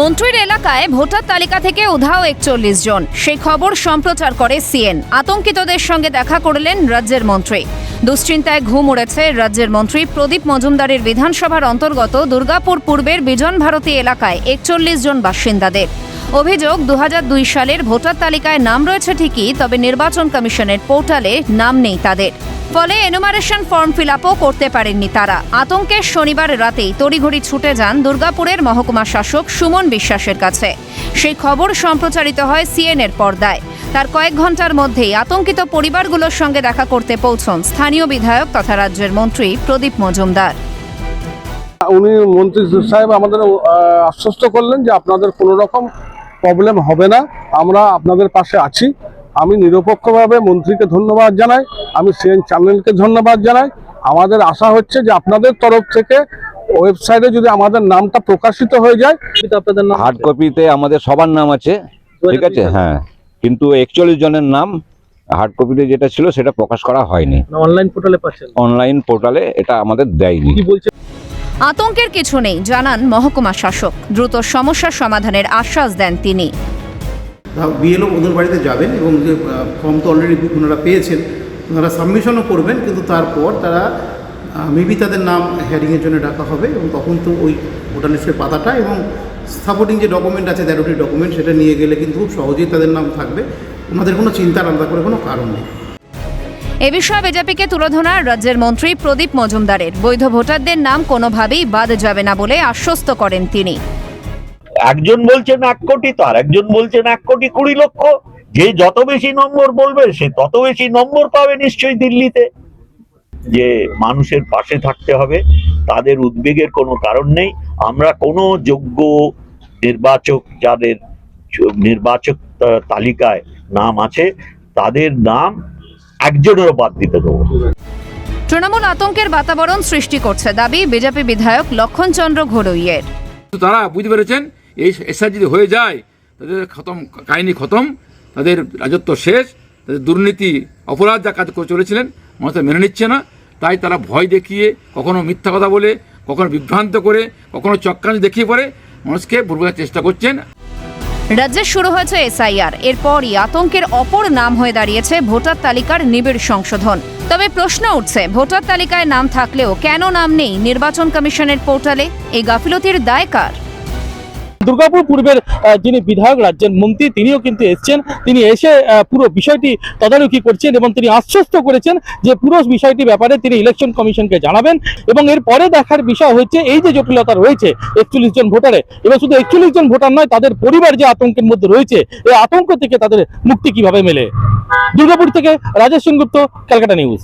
মন্ত্রীর এলাকায় ভোটার তালিকা থেকে উধাও একচল্লিশ জন। সেই খবর সম্প্রচার করে সিএন। আতঙ্কিতদের সঙ্গে দেখা করলেন রাজ্যের মন্ত্রী। দুশ্চিন্তায় ঘুম উড়েছে রাজ্যের মন্ত্রী প্রদীপ মজুমদারের বিধানসভার অন্তর্গত দুর্গাপুর পূর্বের বিজন ভারতী এলাকায় একচল্লিশ জন বাসিন্দাদের। অভিযোগ দু হাজার দুই সালের ভোটার তালিকায় নাম রয়েছে ঠিকই, তবে নির্বাচন কমিশনের পোর্টালে নাম নেই তাদের। ফলে এনুমারেশন ফর্ম ফিল করতে পারেননি তারা। আতঙ্কের শনিবার রাতেই তড়িঘড়ি ছুটে যান দুর্গাপুরের মহকুমা শাসক সুমন বিশ্বাসের কাছে। সেই খবর সম্প্রচারিত হয় সিএনএর পর্দায়। তার কয়েক ঘণ্টার মধ্যেই আতঙ্কিত পরিবারগুলোর সঙ্গে দেখা করতে পৌঁছন স্থানীয় বিধায়ক তথা রাজ্যের মন্ত্রী প্রদীপ মজুমদার। উনি মন্ত্রী সাহেব আমাদের আশ্বস্ত করলেন যে আপনাদের কোনো রকম প্রবলেম হবে না। আমরা আপনাদের পাশে আছি। আমি নিরপেক্ষভাবে মন্ত্রীকে ধন্যবাদ জানাই আমি সিএন চ্যানেলকে ধন্যবাদ জানাই। আমাদের আশা হচ্ছে যে আপনাদের তরফ থেকে ওয়েবসাইটে যদি আমাদের নামটা প্রকাশিত হয়ে যায় আপনাদের নাম হার্ড কপিতে আমাদের সবার নাম আছে ঠিক আছে? হ্যাঁ। কিন্তু একচল্লিশ জনের নাম হার্ড কপিতে যেটা ছিল সেটা প্রকাশ করা হয়নি। অনলাইন পোর্টালে পাচ্ছেন। অনলাইন পোর্টালে এটা আমাদের দেয়নি। কি বলছে? আতঙ্কের কিছু নেই জানান মহকুমা শাসক। দ্রুত সমস্যার সমাধানের আশ্বাস দেন তিনি। বিএলও ওদের বাড়িতে যাবেন এবং যে ফর্ম তো অলরেডি ওনারা পেয়েছেন, ওনারা সাবমিশনও করবেন, কিন্তু তারপর তারা মেবি তাদের নাম হেয়ারিংয়ের জন্য ডাকা হবে এবং তখন তো ওই ভোটার লিস্টের পাতাটা এবং সাপোর্টিং যে ডকুমেন্ট আছে তেরোটি ডকুমেন্ট সেটা নিয়ে গেলে কিন্তু খুব সহজেই তাদের নাম থাকবে। ওনাদের কোনো চিন্তার আলাদা করে কোনো কারণ নেই। এ বিষয়ে বিজেপিকে তুলে ধরার রাজ্যের মন্ত্রী প্রদীপ মজুমদারের বৈধ ভোটারদের নাম কোনোভাবেই বাদ যাবে না বলে আশ্বস্ত করেন তিনি। একজন বলছেন এক কোটি তো আর একজন বলছেন এক কোটি কুড়ি লক্ষ। যে যত বেশি নম্বর বলবে সে তত বেশি নম্বর পাবে নিশ্চয়ই দিল্লিতে। যে মানুষের পাশে থাকতে হবে তাদের উদ্বেগের কোনো কারণ নেই। আমরা কোনো যোগ্য নির্বাচক যাদের নির্বাচক তালিকায় নাম আছে তাদের নাম একজনেরও বাদ দিতে দেবো। তৃণমূল আতঙ্কের বাতাবরণ সৃষ্টি করছে দাবি বিজেপি বিধায়ক লক্ষণচন্দ্র ঘোড়ইয়ের। তো তারা বুঝতে পেরেছেন এই এসআর যদি হয়ে যায়, তাদের খতম, কাহিনী খতম, তাদের রাজত্ব শেষ, তাদের দুর্নীতি অপরাধ যা কাজ করে চলেছিলেন, মানুষ মেনে নিচ্ছে না। তাই তারা ভয় দেখিয়ে, কখনো মিথ্যা কথা বলে, কখনো বিভ্রান্ত করে, কখনো চক্রান্ত দেখিয়ে পরে মানুষকে ভুলবার চেষ্টা করছেন। রাজ্যে শুরু হয়েছে এসআইআর। এরপরই আতঙ্কের অপর নাম হয়ে দাঁড়িয়েছে ভোটার তালিকার নিবিড় সংশোধন। তবে প্রশ্ন উঠছে, ভোটার তালিকায় নাম থাকলেও কেন নাম নেই নির্বাচন কমিশনের পোর্টালে? এই গাফিলতির দায় কার? দুর্গাপুর পূর্বের যিনি বিধায়ক, রাজ্যের মন্ত্রী, তিনিও কিন্তু এসছেন। তিনি এসে পুরো বিষয়টি তদারকি করছেন এবং তিনি আশ্বস্ত করেছেন যে পুরো বিষয়টি ব্যাপারে তিনি ইলেকশন কমিশনকে জানাবেন এবং এর পরে দেখার বিষয় হচ্ছে, এই যে জটিলতা রয়েছে একচল্লিশ জন ভোটারে এবং শুধু একচল্লিশ জন ভোটার নয়, তাদের পরিবার যে আতঙ্কের মধ্যে রয়েছে, এই আতঙ্ক থেকে তাদের মুক্তি কীভাবে মেলে? দুর্গাপুর থেকে রাজেশ সেনগুপ্ত, ক্যালকাটা নিউজ।